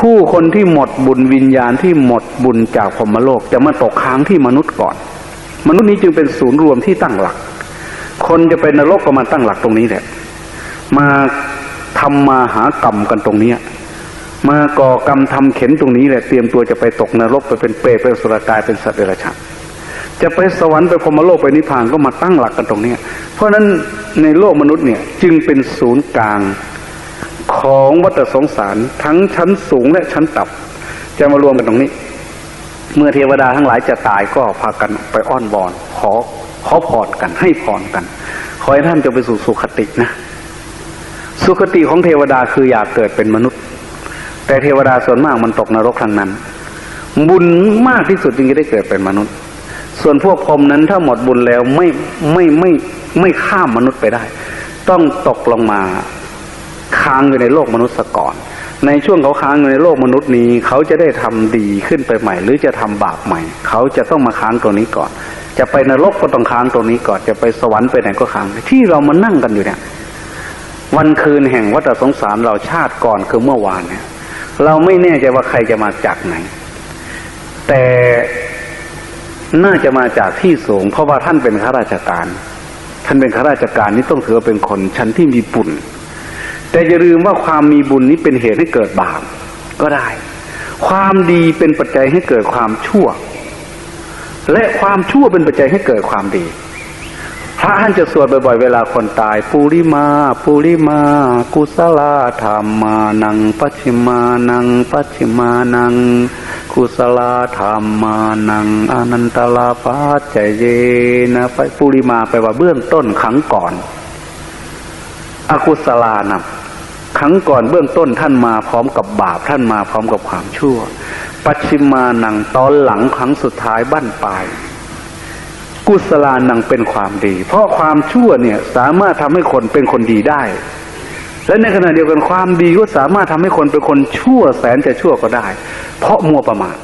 ผู้คนที่หมดบุญวิญญาณที่หมดบุญจากพรมโลกจะมาตกค้างที่มนุษย์ก่อน มนุษย์นี้จึงเป็นศูนย์รวมที่ตั้งหลัก คนจะเป็นนรกก็มาตั้งหลักตรงนี้แหละมาทำมาหากรรมกันตรงเนี้ยมาก่อกรรมทำเข็นตรงนี้แหละเตรียมตัวจะไปตกนรกไปเป็นเปรตเป็นสุรกายเป็นสัตว์เดรัจฉานจะไปสวรรค์ไปพรมโลกไปนิพพานก็มาตั้งหลักกันตรงเนี้ยเพราะฉะนั้นในโลกมนุษย์เนี่ยจึงเป็นศูนย์กลาง ของวัฏสงสารทั้งชั้นสูงและชั้นต่ำจะมารวมกันตรงนี้ เมื่อเทวดาทั้งหลายจะตายก็พากันไปอ้อนวอนขอขอพรกันให้พรกัน ขอให้ท่านจะไปสู่สุขตินะ สุขติของเทวดาคืออยากเกิดเป็นมนุษย์ แต่เทวดาส่วนมากมันตกนรกทางนั้น บุญมากที่สุดจึงจะได้เกิดเป็นมนุษย์ ส่วนพวกพรมนั้นถ้าหมดบุญแล้วไม่ไม่ไม่ไม่ข้ามมนุษย์ไปได้ ต้องตกลงมา ค้างอยู่ในโลกมนุษย์ก่อน ในช่วงเขาค้างอยู่ในโลกมนุษย์นี้ เขาจะได้ทำดีขึ้นไปใหม่ หรือจะทำบาปใหม่ เขาจะต้องมาค้างตรงนี้ก่อน จะไปนรกก็ต้องค้างตรงนี้ก่อน จะไปสวรรค์ไปไหนก็ค้าง ที่เรามานั่งกันอยู่เนี่ย วันคืนแห่งวัฏสงสารเราชาติก่อนคือเมื่อวานเนี่ย เราไม่แน่ใจว่าใครจะมาจากไหน แต่น่าจะมาจากที่สูง เพราะว่าท่านเป็นข้าราชการ ท่านเป็นข้าราชการนี่ต้องถือว่าเป็นคนชั้นที่มีบุญ แต่อย่าลืมว่าความมีบุญนี้เป็นเหตุให้เกิดบาปก็ได้ ความดีเป็นปัจจัยให้เกิดความชั่ว และความชั่วเป็นปัจจัยให้เกิดความดี พระท่านจะสวดบ่อยๆ เวลาคนตาย ปุริมา ปุริมา กุศลธรรมานัง ปัจฉิมานัง ปัจฉิมานัง กุศลธรรมานัง อนันตลาปัจจเยนะไปปุริมาไปลว่าเบื้องต้นครั้งก่อน อกุศลานะ ครั้งก่อนเบื้องต้นท่านมาพร้อมกับบาปท่านมาพร้อมกับความชั่ว ปัจฉิมานังตอนหลังครั้งสุดท้ายบั้นปลายกุศลานังเป็นความดี เพราะความชั่วเนี่ยสามารถทำให้คนเป็นคนดีได้ และในขณะเดียวกันความดีก็สามารถทำให้คนเป็นคนชั่วแสนจะชั่วก็ได้ เพราะมัวประมาท